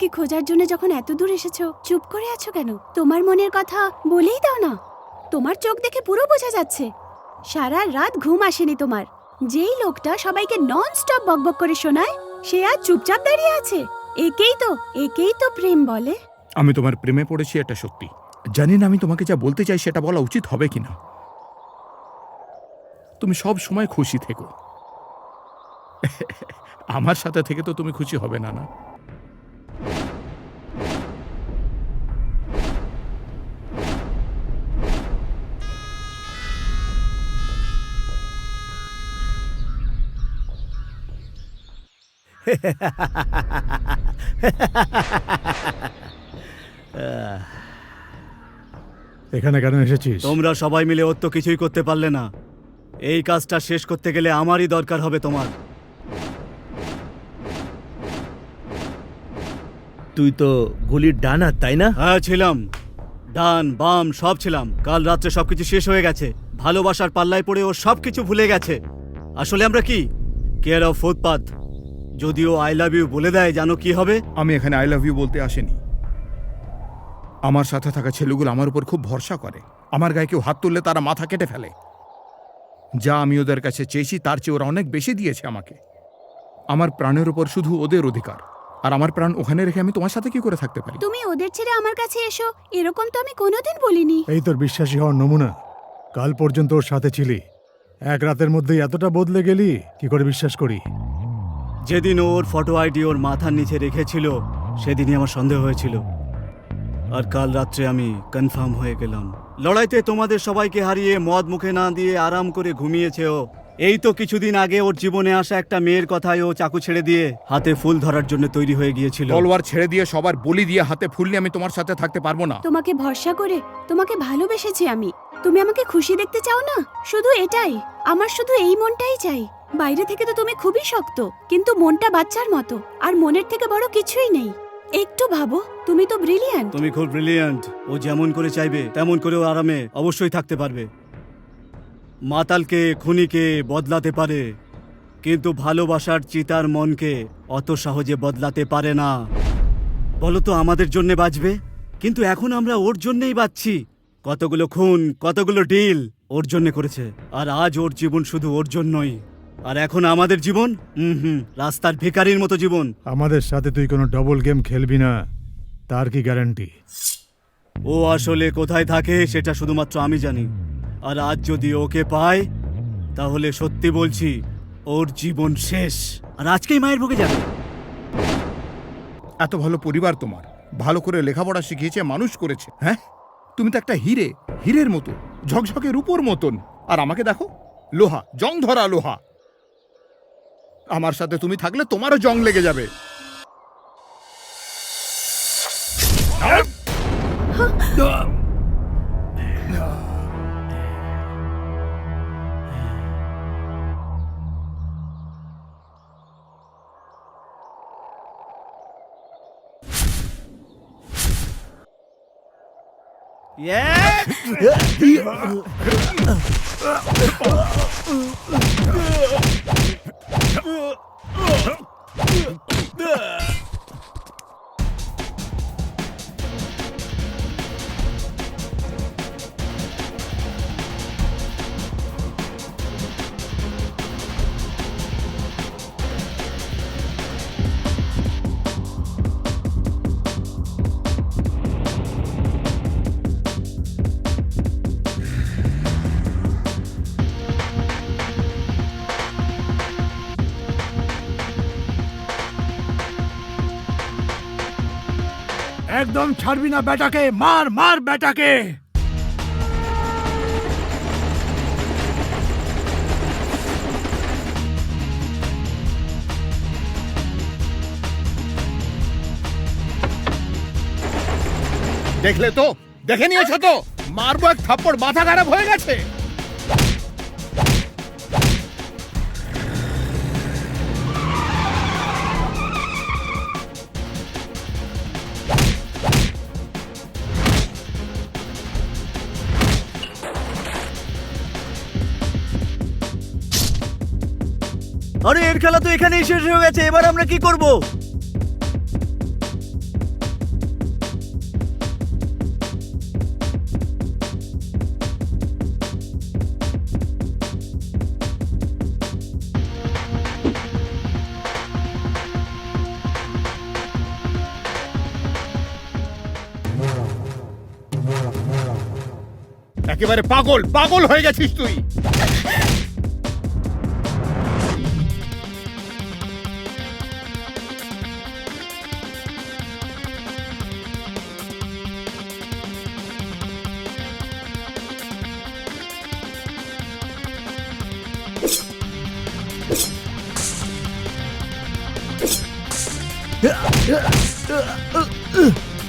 আমাকে খোঁজার জন্য যখন এত দূর এসেছ, চুপ করে আছো কেন? তোমার মনের কথা বলেই দাও না। তোমার চোখ দেখে পুরো বোঝা যাচ্ছে। সারা রাত ঘুম আসেনি তোমার। যেই লোকটা সবাইকে নন স্টপ বকবক করে শোনায়, সে আর চুপচাপ দাঁড়িয়ে আছে। একেই তো একেই তো প্রেম বলে। আমি তোমার প্রেমে পড়েছি এটা সত্যি জানি না আমি তোমাকে যা বলতে চাই সেটা বলা উচিত হবে কিনা তুমি সব সময় খুশি থেকো। আমার সাথে থেকে তো তুমি খুশি হবে না না এখানে কেন এসেছিস? তোমরা সবাই মিলে ওর তো কিছুই করতে পারলে না। এই কাজটা শেষ করতে গেলে আমারই দরকার হবে তোমার। তুই তো গুলির ডান ডানা তাই না? হ্যাঁ ছিলাম। ডান বাম সব ছিলাম। কাল রাত্রে সবকিছু শেষ হয়ে গেছে। ভালোবাসার পাল্লায় পড়ে ও সবকিছু ভুলে গেছে। আসলে আমরা কি? কেয়ার অফ ফুটপাথ যদিও আই লাভ ইউ বলে দেয় জানো কি হবে? আমি এখানে আই লাভ ইউ বলতে আসিনি। আমার সাথে থাকা ছেলেগুলো আমার উপর খুব ভরসা করে। আমার গায়ে কেউ হাত তুললে তারা মাথা কেটে ফেলে। যা আমি ওদের কাছে চেয়েছি তার চেয়ে ওরা অনেক বেশি দিয়েছে আমাকে। আমার প্রাণের উপর শুধু ওদের অধিকার। আর আমার প্রাণ ওখানে রেখে আমি তোমার সাথে কি করে থাকতে পারি? তুমি ওদের ছেড়ে আমার কাছে এসো এরকম তো আমি কোনোদিন বলিনি। এই তোর বিশ্বাসী হওয়ার নমুনা। কাল পর্যন্ত ওর সাথে ছিলি। এক রাতের মধ্যেই এতটা বদলে গেলি কি করে বিশ্বাস করি? যেদিন ওর ফটো আইডি ওর মাথার নিচে রেখেছিল সেদিনই আমার সন্দেহ হয়েছিল। আর কাল রাত্রে আমি কনফার্ম হয়ে গেলাম। লড়াইতে তোমাদের সবাইকে হারিয়ে মদ মুখে না দিয়ে আরাম করে ঘুমিয়েছে ও এই তো কিছুদিন আগে ওর জীবনে আসা একটা মেয়ের কথায় ও চাকু ছেড়ে দিয়ে হাতে ফুল ধরার জন্য তৈরি হয়ে গিয়েছিল। তলোয়ার ছেড়ে দিয়ে সবার বলি দিয়ে হাতে ফুল নিয়ে আমি তোমার সাথে থাকতে পারব না। তোমাকে ভরসা করে তোমাকে ভালোবেসেছি আমি। তুমি আমাকে খুশি দেখতে চাও না? শুধু এটাই। আমার শুধু এই মনটাই চাই। বাইরে থেকে তো তুমি খুবই শক্ত, কিন্তু মনটা বাচ্চার মতো, আর মনের থেকে বড় কিছুই নেই। একটু ভাবো, তুমি তো ব্রিলিয়ান্ট তুমি খুব ব্রিলিয়ান্ট ও যেমন করে চাইবে, তেমন করে ও আরামে অবশ্যই থাকতে পারবে। মাতালকে, খুনিকে বদলাতে পারে, কিন্তু ভালোবাসার চিতার মনকে অত সহজে বদলাতে পারে না। বলো তো আমাদের জন্যে বাঁচবে, কিন্তু এখন আমরা ওর জন্যেই বাঁচছি। কতগুলো খুন, কতগুলো ডিল ওর জন্য করেছে, আর আজ ওর জীবন শুধু ওর জন্যই। আর এখন আমাদের জীবন? হুম হুম রাস্তার ভিখারির মতো জীবন। আমাদের সাথে তুই কোনো ডবল গেম খেলবি না তার কি গ্যারান্টি ও আসলে কোথায় থাকে সেটা শুধুমাত্র আমি জানি। আর আজ যদি ওকে পায় তাহলে সত্যি বলছি ওর জীবন শেষ। আর আজকেই মায়ের বুকে যাবে। এত ভালো পরিবার তোমার। ভালো করে লেখাপড়া শিখিয়েছে মানুষ করেছে। হ্যাঁ? তুমি তো একটা হিরে হীরের মতো ঝকঝকে রূপোর মতন। আর আমাকে দেখো লোহা জং ধরা লোহা। আমার সাথে তুমি থাকলে তোমারও জং লেগে যাবে। うわ একদম ছাড়বি না বেটাকে মার মার বেটাকে দেখলে তো? দেখে নিয়েছো তো? মারবো এক থাপ্পড়, মাথা খারাপ হয়ে গেছে। আরে, এর খেলা তো এখানেই শেষ হয়ে গেছে, এবার আমরা কি করব? একেবারে পাগল পাগল হয়ে গেছিস তুই।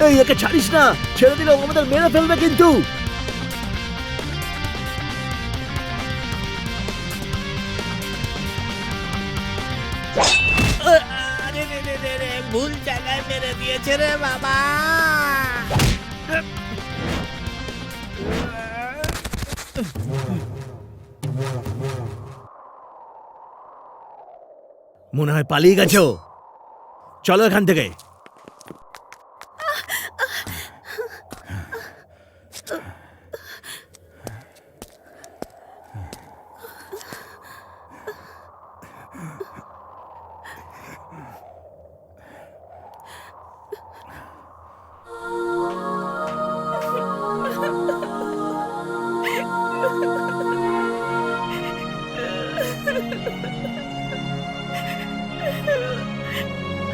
এই একে ছাড়িস না। ছেড়ে দিলে আমাদের মেরে ফেলবে কিন্তু। ভুল জায়গায় মেরে দিয়েছে রে বাবা। মনে হয় পালিয়ে গেছো। চলো এখান থেকে।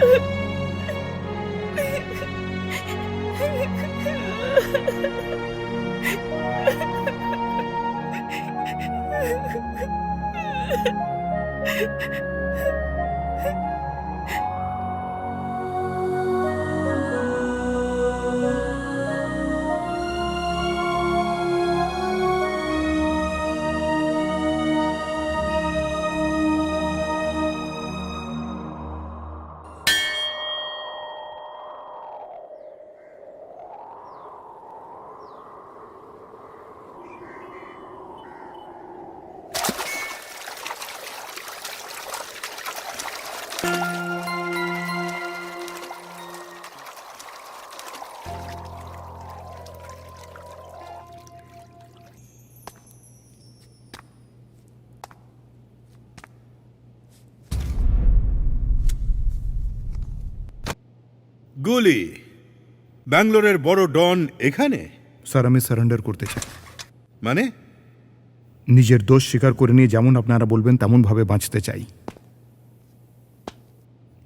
啊。গুলি ব্যাঙ্গালোরের বড় ডন এখানে? স্যার আমি সারেন্ডার করতে চাই। মানে? নিজের দোষ স্বীকার করে নিয়ে যেমন আপনারা বলবেন তেমনভাবে বাঁচতে চাই।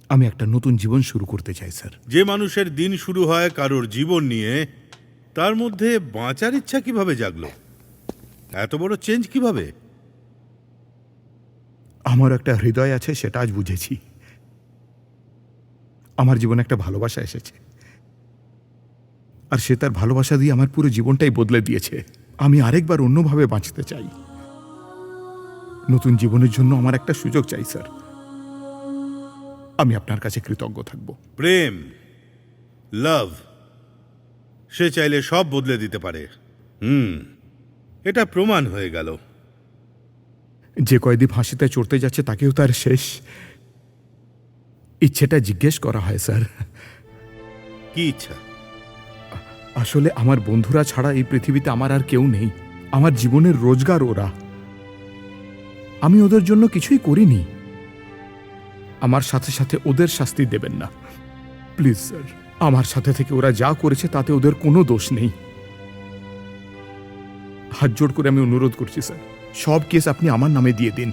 আমি একটা নতুন জীবন শুরু করতে চাই স্যার। যে মানুষের দিন শুরু হয় কারোর জীবন নিয়ে তার মধ্যে বাঁচার ইচ্ছা কীভাবে জাগলো? এত বড় চেঞ্জ কীভাবে? আমার একটা হৃদয় আছে সেটা আজ বুঝেছি। আমার জীবনে একটা ভালোবাসা এসেছে। আর সে তার ভালোবাসা দিয়ে আমার পুরো জীবনটাই বদলে দিয়েছে। আমি আরেকবার অন্যভাবে বাঁচতে চাই। নতুন জীবনের জন্য আমার একটা সুযোগ চাই স্যার। আমি আপনার কাছে কৃতজ্ঞ থাকব। প্রেম লাভ সে চাইলে সব বদলে দিতে পারে। হুম এটা প্রমাণ হয়ে গেল। যে কয়েদি ফাঁসিতে চড়তে যাচ্ছে তাকেও তার শেষ। ইচ্ছেটা জিজ্ঞেস করা হয় স্যার। কি ইচ্ছা? আসলে আমার বন্ধুরা ছাড়া এই পৃথিবীতে আমার আর কেউ নেই। আমার জীবনের রোজগার ওরা। আমি ওদের জন্য কিছুই করিনি। আমার সাথে সাথে ওদের শাস্তি দেবেন না। প্লিজ স্যার আমার সাথে থেকে ওরা যা করেছে তাতে ওদের কোনো দোষ নেই। হাত জোড় করে আমি অনুরোধ করছি স্যার। সব কেস আপনি আমার নামে দিয়ে দিন।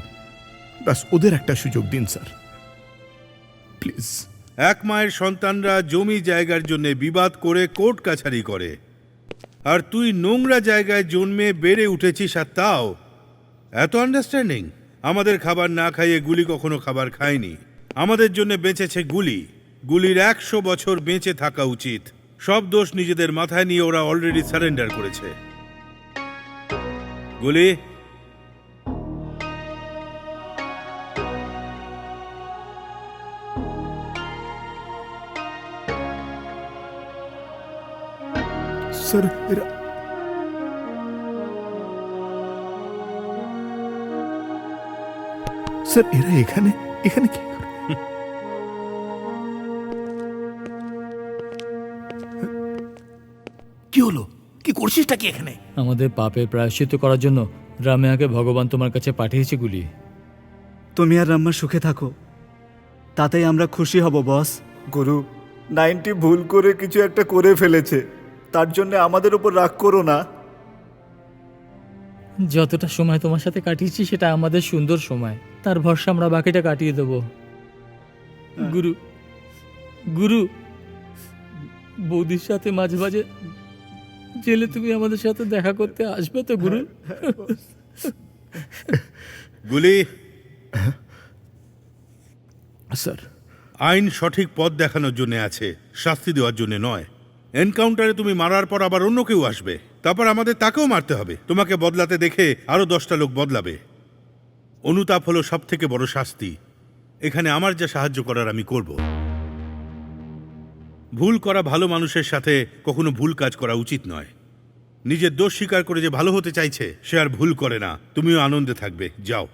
ব্যাস ওদের একটা সুযোগ দিন স্যার। প্লিজ এক মায়ের সন্তানরা জমি জায়গার জন্য বিবাদ করে কোর্ট কাছারি করে। আর তুই নোংরা জায়গায় জন্মে বেড়ে উঠেছিস আর তাও। এত আন্ডারস্ট্যান্ডিং আমাদের খাবার না খাইয়ে গুলি কখনো খাবার খায়নি আমাদের জন্য বেঁচেছে গুলি। গুলির একশো বছর বেঁচে থাকা উচিত। সব দোষ নিজেদের মাথায় নিয়ে ওরা অলরেডি সারেন্ডার করেছে। গুলি স্যার এরা স্যার এরা এখানে? এখানে কি করে? কি হলো? কি করছিসটা কি এখানে? আমাদের পাপের প্রায়শ্চিত্ত করার জন্য রামেয়াকে ভগবান তোমার কাছে পাঠিয়েছে গুলি। তুমি আর রাম্মা সুখে থাকো। তাতেই আমরা খুশি হব বস। গুরু নাইনটি ভুল করে কিছু একটা করে ফেলেছে। তার জন্য আমাদের উপর রাগ করো না। যতটা সময় তোমার সাথে কাটিয়েছি সেটা আমাদের সুন্দর সময়। তার ভরসা আমরা বাকিটা কাটিয়ে দেবো। গুরু গুরু বৌদির সাথে মাঝে মাঝে জেলে তুমি আমাদের সাথে দেখা করতে আসবে তো গুরু? গুলি। স্যার। আইন সঠিক পথ দেখানোর জন্য আছে শাস্তি দেওয়ার জন্য নয়। এনকাউন্টারে তুমি মারার পর আবার অন্য কেউ আসবে। তারপর আমাদের তাকেও মারতে হবে। তোমাকে বদলাতে দেখে আরও দশটা লোক বদলাবে। অনুতাপ হলো সব থেকে বড় শাস্তি। এখানে আমার যা সাহায্য করার আমি করব। ভুল করা ভালো মানুষের সাথে কখনো ভুল কাজ করা উচিত নয়। নিজের দোষ স্বীকার করে যে ভালো হতে চাইছে, সে আর ভুল করে না। তুমিও আনন্দে থাকবে। যাও।